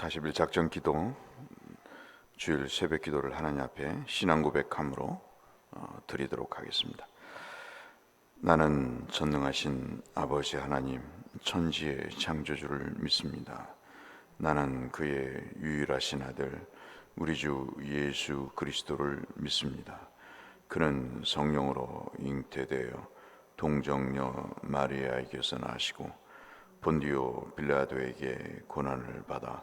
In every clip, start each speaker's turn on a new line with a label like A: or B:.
A: 41 작전 기도 주일 새벽 기도를 하나님 앞에 신앙 고백함으로 어, 드리도록 하겠습니다. 나는 전능하신 아버지 하나님 천지의 창조주를 믿습니다. 나는 그의 유일하신 아들 우리 주 예수 그리스도를 믿습니다. 그는 성령으로 잉태되어 동정녀 마리아에게서 나시고 본디오 빌라도에게 고난을 받아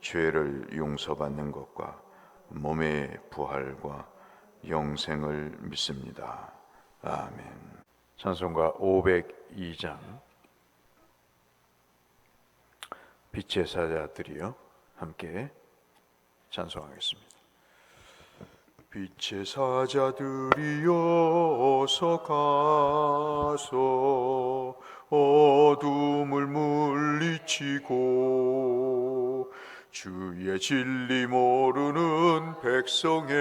A: 죄를 용서받는 것과 몸의 부활과 영생을 믿습니다. 아멘. 찬송가 502장 빛의 사자들이여 함께 찬송하겠습니다. 빛의 사자들이여 어서 가서 어둠을 물리치고 주의 진리 모르는 백성에게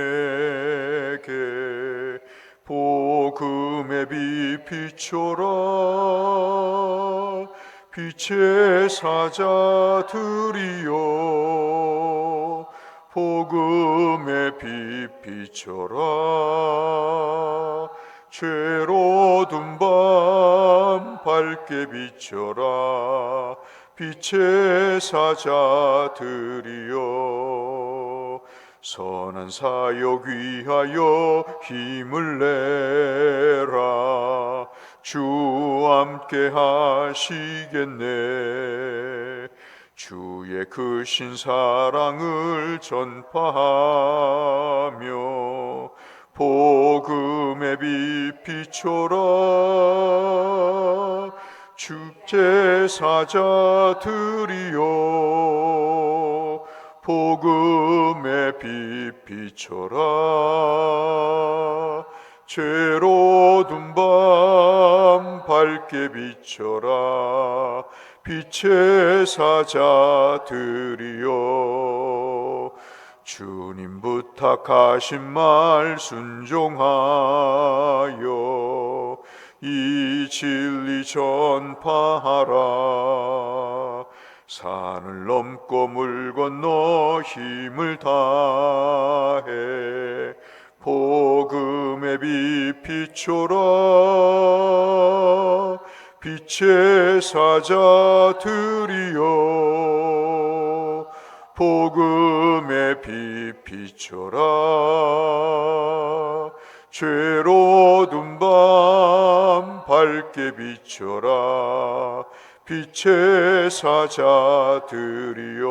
A: 복음의 빛 비춰라 빛의 사자들이여 복음의 빛 비춰라 죄로 둔 밤 밝게 비춰라 빛의 사자들이여 선한 사역 위하여 힘을 내라. 주 함께 하시겠네. 주의 크신 사랑을 전파하며 복음의 빛 비춰라 축제 사자들이여 복음의 빛 비춰라. 죄로 둔 밤 밝게 비춰라. 빛의 사자들이여 주님 부탁하신 말 순종하여 이 진리 전파하라. 산을 넘고 물 건너 힘을 다해. 복음의 빛 비춰라. 빛의 사자들이여. 복음의 빛 비춰라 죄로 둔 밤 밝게 비춰라. 빛의 사자들이여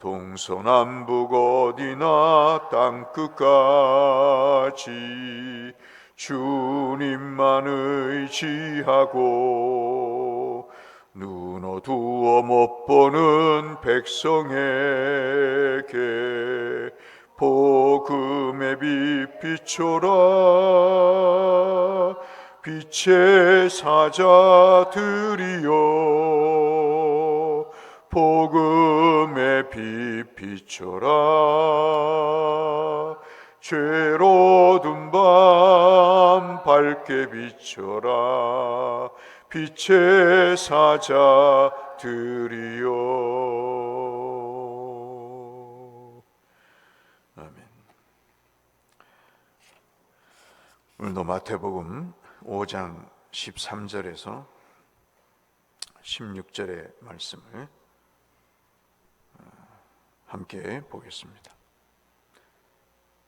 A: 동서남북 어디나 땅끝까지 주님만 의지하고 눈 어두워 못 보는 백성에게 복음의 빛 비춰라. 빛의 사자들이여. 복음의 빛 비춰라. 죄로 둔 밤 밝게 비춰라. 빛의 사자들이여 오늘도 마태복음 5장 13절에서 16절의 말씀을 어, 함께 보겠습니다.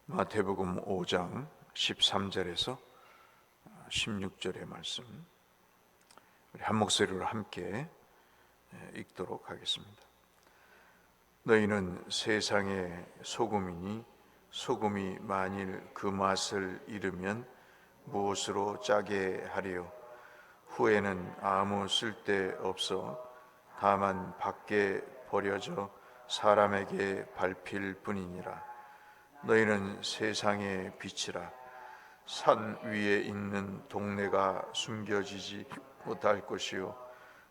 A: 마태복음 5장 13절에서 16절의 말씀 우리 한 목소리로 함께 읽도록 하겠습니다. 너희는 세상의 소금이니 소금이 만일 그 맛을 잃으면 무엇으로 짜게 하리요? 후에는 아무 쓸데 없어 다만 밖에 버려져 사람에게 밟힐 뿐이니라. 너희는 세상의 빛이라. 산 위에 있는 동네가 숨겨지지 못할 것이요.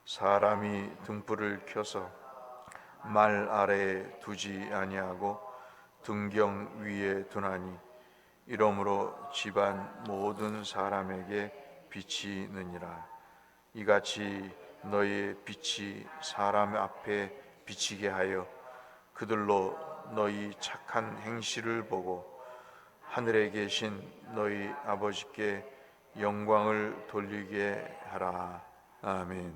A: 사람이 등불을 켜서 말 아래에 두지 아니하고 등경 위에 두나니 이러므로 집안 모든 사람에게 빛이 느니라 이같이 너희의 빛이 사람 앞에 비치게 하여 그들로 너희 착한 행실을 보고 하늘에 계신 너희 아버지께 영광을 돌리게 하라 아멘.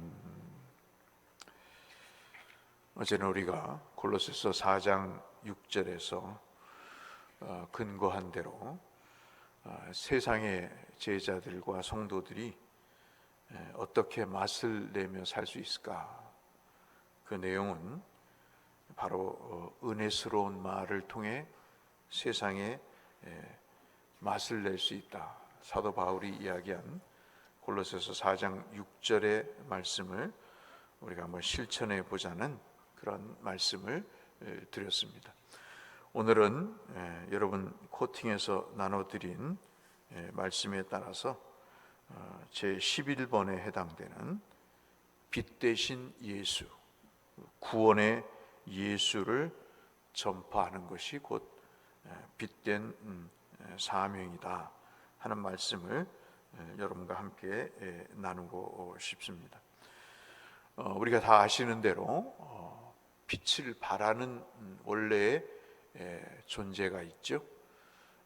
A: 어제는 우리가 골로새서 4장 6절에서 어, 근거한 대로 어, 세상의 제자들과 성도들이 에, 어떻게 맛을 내며 살 수 있을까? 그 내용은 바로 어, 은혜스러운 말을 통해 세상에 에, 맛을 낼 수 있다. 사도 바울이 이야기한 골로새서 4장 6절의 말씀을 우리가 한번 실천해 보자는 그런 말씀을 에, 드렸습니다. 오늘은 에, 여러분 코팅에서 나눠드린 에, 말씀에 따라서 어, 제 11번에 해당되는 빛 대신 예수, 구원의 예수를 전파하는 것이 곧 에, 빛된 음, 에, 사명이다 하는 말씀을 에, 여러분과 함께 에, 나누고 싶습니다. 어, 우리가 다 아시는 대로 어, 빛을 발하는 음, 원래의 에, 존재가 있죠.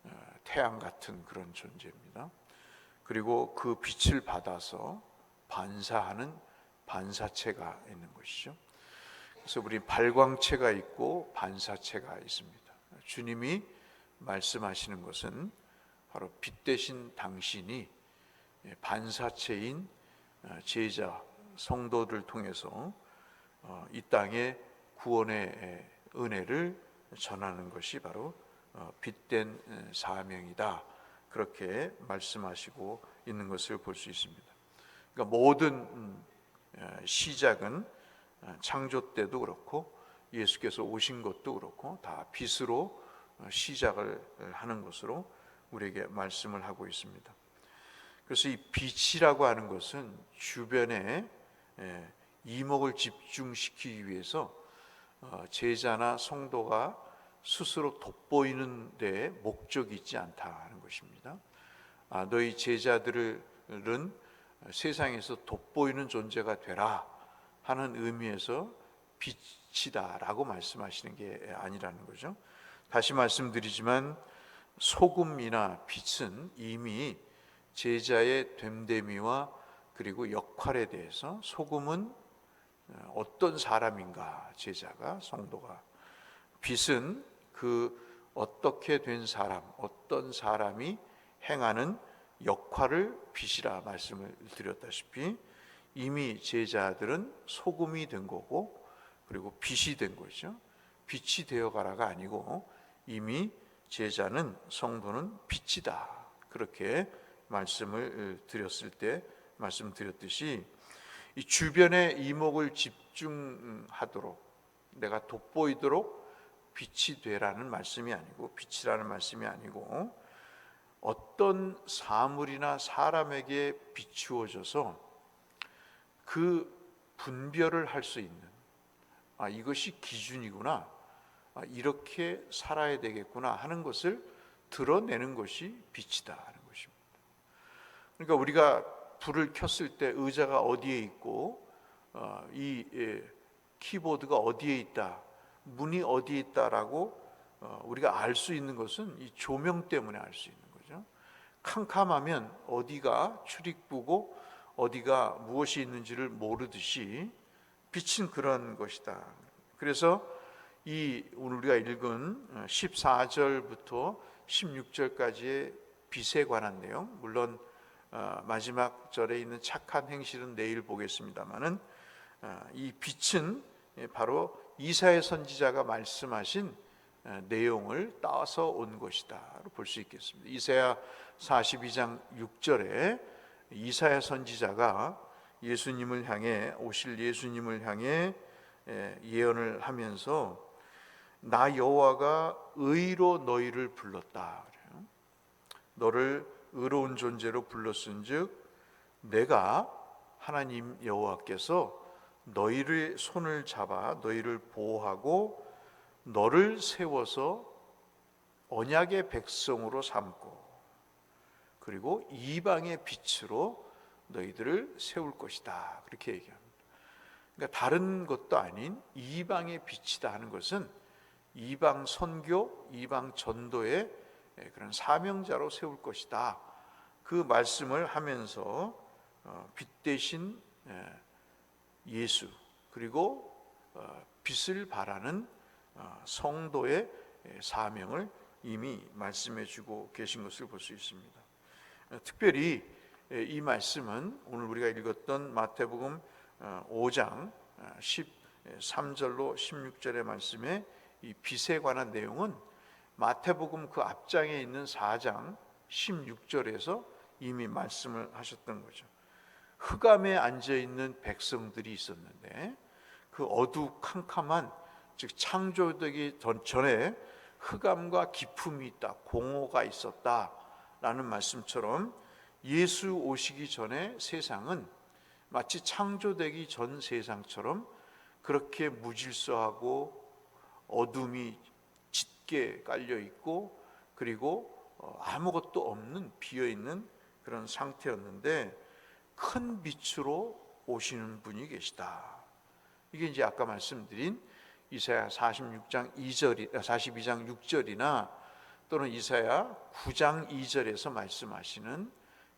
A: 어, 태양 같은 그런 존재입니다. 그리고 그 빛을 받아서 반사하는 반사체가 있는 것이죠. 그래서 우리 발광체가 있고 반사체가 있습니다. 주님이 말씀하시는 것은 바로 빛 대신 당신이 반사체인 어, 제자 성도들 통해서 어, 이 땅에 구원의 은혜를 전하는 것이 바로 어, 빛된 사명이다. 그렇게 말씀하시고 있는 것을 볼 수 있습니다. 그러니까 모든 음, 시작은 창조 때도 그렇고 예수께서 오신 것도 그렇고 다 빛으로 시작을 하는 것으로 우리에게 말씀을 하고 있습니다. 그래서 이 빛이라고 하는 것은 주변에 이목을 집중시키기 위해서 어, 제자나 성도가 스스로 돋보이는 데 목적이 있지 않다는 것입니다. 아, 너희 제자들은 세상에서 돋보이는 존재가 되라 하는 의미에서 빛이다라고 말씀하시는 게 아니라는 거죠. 다시 말씀드리지만 소금이나 빛은 이미 제자의 됨됨이와 그리고 역할에 대해서 소금은 어떤 사람인가 제자가 성도가 빛은 그 어떻게 된 사람 어떤 사람이 행하는 역할을 빛이라 말씀을 드렸다시피 이미 제자들은 소금이 된 거고 그리고 빛이 된 거죠. 빛이 되어 가라가 아니고 이미 제자는 성도는 빛이다. 그렇게 말씀을 드렸을 때 말씀드렸듯이 이 주변에 이목을 집중하도록 내가 돋보이도록 빛이 되라는 말씀이 아니고 빛이라는 말씀이 아니고 어떤 사물이나 사람에게 비추어져서 그 분별을 할 수 있는 아 이것이 기준이구나 아, 이렇게 살아야 되겠구나 하는 것을 드러내는 것이 빛이다. 그러니까 우리가 불을 켰을 때 의자가 어디에 있고 어, 이 예, 키보드가 어디에 있다, 문이 어디에 있다라고 어, 우리가 알 수 있는 것은 이 조명 때문에 알 수 있는 거죠. 캄캄하면 어디가 출입구고 어디가 무엇이 있는지를 모르듯이 빛은 그런 것이다. 그래서 이 오늘 우리가 읽은 14절부터 어, 16절까지의 빛에 관한 내용, 물론 어, 마지막 절에 있는 착한 행실은 내일 보겠습니다만은 어, 이 빛은 바로 이사의 선지자가 말씀하신 어, 내용을 따서 온 것이다 볼 수 있겠습니다. 이사야 42장 6절에 이사야 선지자가 예수님을 향해 오실 예수님을 향해 예언을 하면서 나 여호와가 의로 너희를 불렀다. 너를 의로운 존재로 불렀은즉 내가 하나님 여호와께서 너희를 손을 잡아 너희를 보호하고 너를 세워서 언약의 백성으로 삼고 그리고 이방의 빛으로 너희들을 세울 것이다. 그렇게 얘기합니다. 그러니까 다른 것도 아닌 이방의 빛이다 하는 것은 이방 선교, 이방 전도의 그런 사명자로 세울 것이다. 그 말씀을 하면서 어, 빛 대신 예수 그리고 어, 빛을 바라는 어, 성도의 사명을 이미 말씀해 주고 계신 것을 볼 수 있습니다. 특별히 이 말씀은 오늘 우리가 읽었던 마태복음 5장 13절로 16절의 말씀에 이 빛에 관한 내용은 마태복음 그 앞장에 있는 4장 16절에서 이미 말씀을 하셨던 거죠. 흑암에 앉아 있는 백성들이 있었는데 그 어두캄캄한 즉 창조되기 전에 흑암과 기품이 있다, 공허가 있었다라는 말씀처럼 예수 오시기 전에 세상은 마치 창조되기 전 세상처럼 그렇게 무질서하고 어둠이 짙게 깔려 있고 그리고 어, 아무것도 없는 비어 있는 그런 상태였는데 큰 빛으로 오시는 분이 계시다. 이게 이제 아까 말씀드린 이사야 46장 2절 42장 6절이나 또는 이사야 9장 2절에서 말씀하시는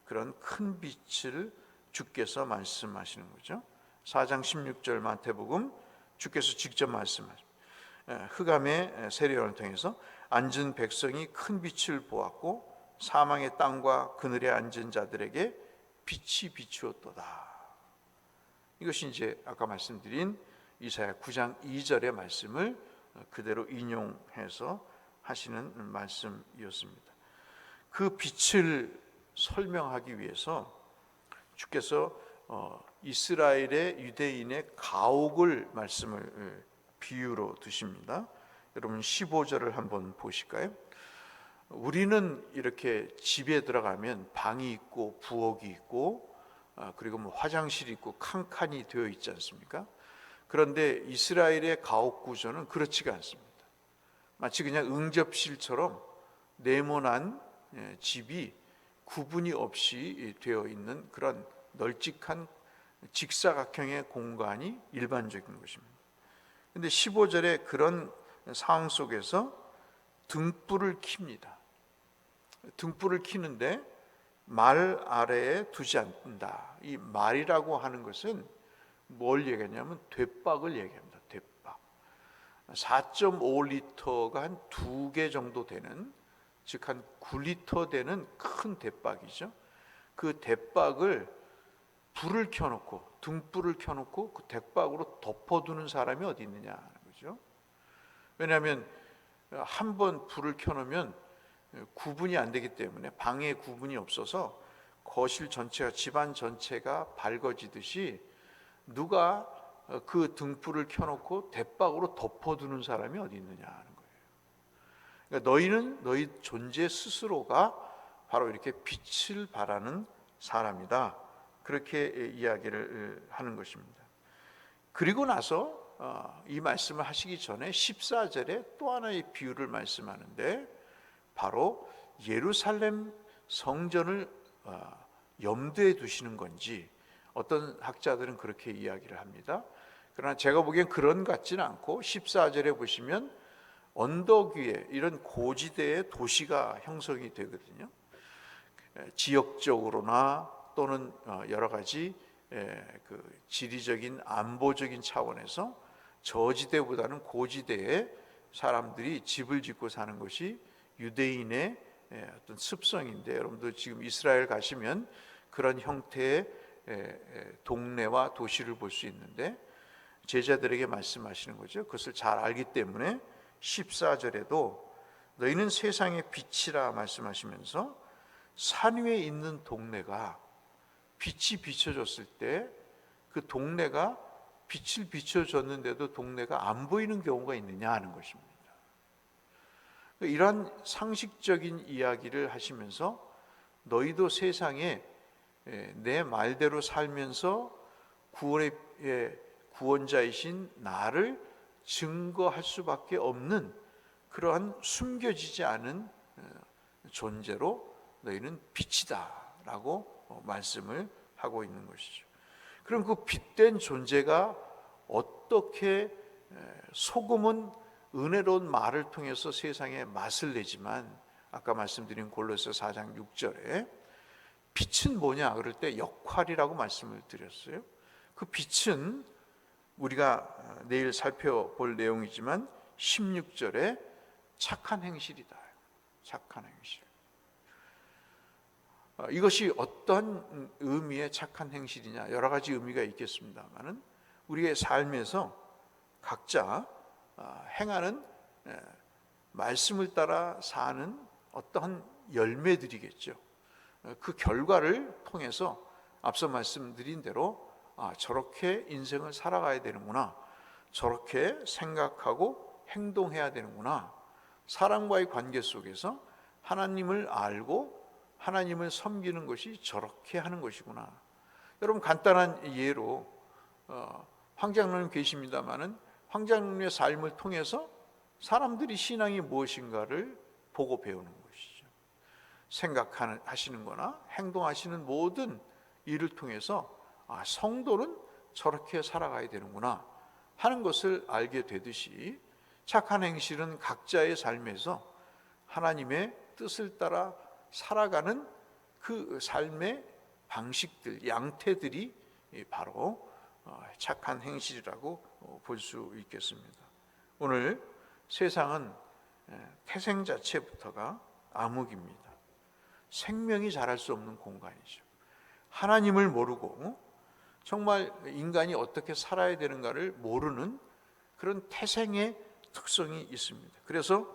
A: 그런 큰 빛을 주께서 말씀하시는 거죠. 4장 16절 마태복음 주께서 직접 말씀하십니다. 흑암의 세례를 통해서 앉은 백성이 큰 빛을 보았고 사망의 땅과 그늘에 앉은 자들에게 빛이 비추었도다. 이것이 이제 아까 말씀드린 이사야 9장 2절의 말씀을 그대로 인용해서 하시는 말씀이었습니다. 그 빛을 설명하기 위해서 주께서 어, 이스라엘의 유대인의 가옥을 말씀을 비유로 두십니다. 여러분 15절을 한번 보실까요? 우리는 이렇게 집에 들어가면 방이 있고 부엌이 있고 아, 그리고 뭐 화장실이 있고 칸칸이 되어 있지 않습니까? 그런데 이스라엘의 가옥 구조는 그렇지가 않습니다. 마치 그냥 응접실처럼 네모난 예, 집이 구분이 없이 되어 있는 그런 널찍한 직사각형의 공간이 일반적인 것입니다. 근데 15절에 그런 상황 속에서 등불을 킵니다. 등불을 키는데 말 아래에 두지 않는다. 이 말이라고 하는 것은 뭘 얘기하냐면 대박을 얘기합니다. 대박. 4.5리터가 한 두 개 정도 되는 즉 한 9리터 되는 큰 대박이죠. 그 대박을 불을 켜놓고 등불을 켜놓고 그 대박으로 덮어두는 사람이 어디 있느냐 하는 거죠. 왜냐하면 한 번 불을 켜놓으면 구분이 안 되기 때문에 방에 구분이 없어서 거실 전체가 집안 전체가 밝아지듯이 누가 그 등불을 켜놓고 대박으로 덮어두는 사람이 어디 있느냐 하는 거예요. 그러니까 너희는 너희 존재 스스로가 바로 이렇게 빛을 발하는 사람이다. 그렇게 이야기를 하는 것입니다. 그리고 나서 어, 이 말씀을 하시기 전에 14절에 또 하나의 비유를 말씀하는데 바로 예루살렘 성전을 어, 염두에 두시는 건지 어떤 학자들은 그렇게 이야기를 합니다. 그러나 제가 보기엔 그런 같지는 않고 14절에 보시면 언덕 위에 이런 고지대의 도시가 형성이 되거든요. 지역적으로나 또는 어, 여러 가지 그 지리적인 안보적인 차원에서 저지대보다는 고지대에 사람들이 집을 짓고 사는 것이 유대인의 어떤 습성인데 여러분들 지금 이스라엘 가시면 그런 형태의 동네와 도시를 볼 수 있는데 제자들에게 말씀하시는 거죠. 그것을 잘 알기 때문에 14절에도 너희는 세상의 빛이라 말씀하시면서 산 위에 있는 동네가 빛이 비춰졌을 때 그 동네가 빛을 비춰줬는데도 동네가 안 보이는 경우가 있느냐 하는 것입니다. 이러한 상식적인 이야기를 하시면서 너희도 세상에 예, 내 말대로 살면서 구원의 예, 구원자이신 나를 증거할 수밖에 없는 그러한 숨겨지지 않은 어, 존재로 너희는 빛이다라고 어, 말씀을 하고 있는 것이죠. 그럼 그 빛된 존재가 어떻게 소금은 은혜로운 말을 통해서 세상에 맛을 내지만 아까 말씀드린 골로새 4장 6절에 빛은 뭐냐 그럴 때 역할이라고 말씀을 드렸어요. 그 빛은 우리가 내일 살펴볼 내용이지만 16절에 착한 행실이다. 착한 행실. 어, 이것이 어떤 의미의 착한 행실이냐 여러 가지 의미가 있겠습니다만은 우리의 삶에서 각자 어, 행하는 말씀을 따라 사는 어떠한 열매들이겠죠. 어, 그 결과를 통해서 앞서 말씀드린 대로 아, 저렇게 인생을 살아가야 되는구나. 저렇게 생각하고 행동해야 되는구나. 사람과의 관계 속에서 하나님을 알고 하나님을 섬기는 것이 저렇게 하는 것이구나. 여러분 간단한 예로 어, 황장로님 계십니다만은 황장로님의 삶을 통해서 사람들이 신앙이 무엇인가를 보고 배우는 것이죠. 생각하시는 거나 행동하시는 모든 일을 통해서 아, 성도는 저렇게 살아가야 되는구나 하는 것을 알게 되듯이 착한 행실은 각자의 삶에서 하나님의 뜻을 따라 살아가는 그 삶의 방식들, 양태들이 바로 어, 착한 행실이라고 어, 볼수 있겠습니다. 오늘 세상은 태생 자체부터가 암흑입니다. 생명이 자랄 수 없는 공간이죠. 하나님을 모르고 정말 인간이 어떻게 살아야 되는가를 모르는 그런 태생의 특성이 있습니다. 그래서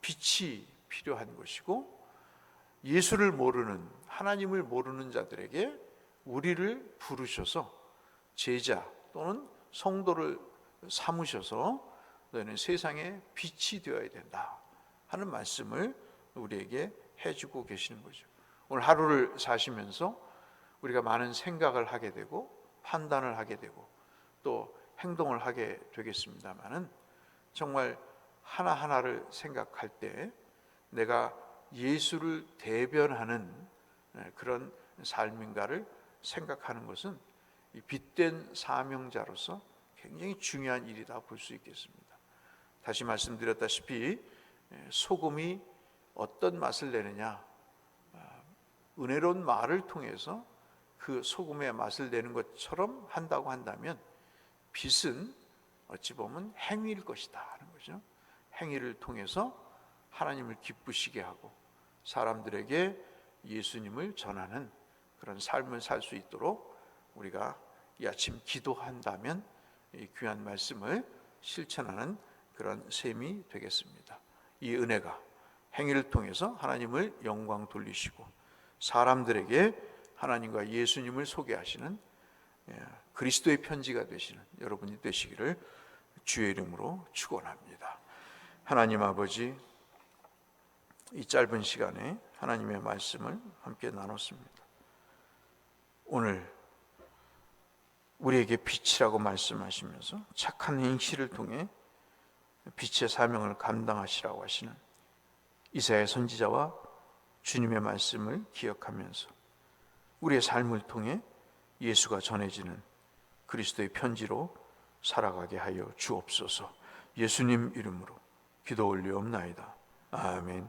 A: 빛이 필요한 것이고 예수를 모르는 하나님을 모르는 자들에게 우리를 부르셔서 제자 또는 성도를 삼으셔서 너희는 세상에 빛이 되어야 된다 하는 말씀을 우리에게 해주고 계시는 거죠. 오늘 하루를 사시면서 우리가 많은 생각을 하게 되고 판단을 하게 되고 또 행동을 하게 되겠습니다만은 정말 하나하나를 생각할 때 내가 예수를 대변하는 네, 그런 삶인가를 생각하는 것은 빛된 사명자로서 굉장히 중요한 일이다 볼 수 있겠습니다. 다시 말씀드렸다시피 예, 소금이 어떤 맛을 내느냐 아, 은혜로운 말을 통해서 그 소금의 맛을 내는 것처럼 한다고 한다면 빛은 어찌 보면 행위일 것이다 하는 거죠. 행위를 통해서 하나님을 기쁘시게 하고 사람들에게 예수님을 전하는 그런 삶을 살 수 있도록 우리가 이 아침 기도한다면 이 귀한 말씀을 실천하는 그런 셈이 되겠습니다. 이 은혜가 행위를 통해서 하나님을 영광 돌리시고 사람들에게 하나님과 예수님을 소개하시는 예, 그리스도의 편지가 되시는 여러분이 되시기를 주의 이름으로 축원합니다. 하나님 아버지 이 짧은 시간에 하나님의 말씀을 함께 나눴습니다. 오늘 우리에게 빛이라고 말씀하시면서 착한 행실을 통해 빛의 사명을 감당하시라고 하시는 이사야 선지자와 주님의 말씀을 기억하면서 우리의 삶을 통해 예수가 전해지는 그리스도의 편지로 살아가게 하여 주옵소서. 예수님 이름으로 기도 올리옵나이다. 아멘.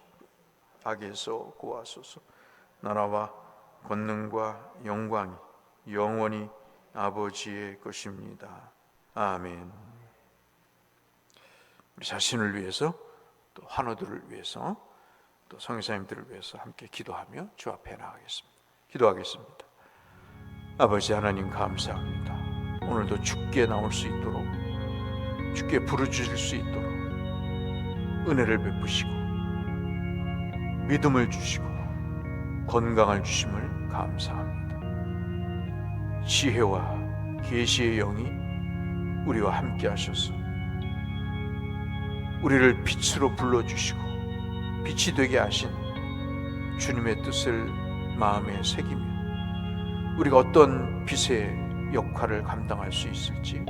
A: 악에서 구하소서 나라와 권능과 영광이 영원히 아버지의 것입니다. 아멘. 우리 자신을 위해서 또 환우들을 위해서 또 성교사님들을 위해서 함께 기도하며 주 앞에 나가겠습니다. 기도하겠습니다. 아버지 하나님 감사합니다. 오늘도 주께 나올 수 있도록 주께 부르주실 수 있도록 은혜를 베푸시고 믿음을 주시고 건강을 주심을 감사합니다. 지혜와 계시의 영이 우리와 함께 하셔서 우리를 빛으로 불러 주시고 빛이 되게 하신 주님의 뜻을 마음에 새기며 우리가 어떤 빛의 역할을 감당할 수 있을지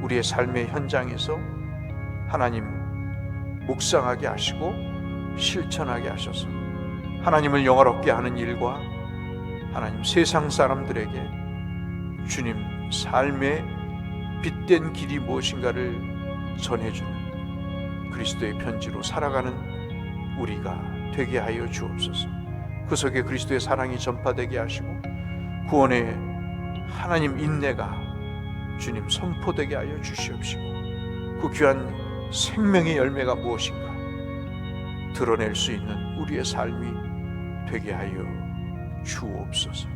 A: 우리의 삶의 현장에서 하나님 묵상하게 하시고 실천하게 하셔서 하나님을 영화롭게 하는 일과 하나님 세상 사람들에게 주님 삶의 빛된 길이 무엇인가를 전해주는 그리스도의 편지로 살아가는 우리가 되게 하여 주옵소서. 그 속에 그리스도의 사랑이 전파되게 하시고 구원의 하나님 인내가 주님 선포되게 하여 주시옵시고 그 귀한 생명의 열매가 무엇인가 드러낼 수 있는 우리의 삶이 되게 하여 주옵소서.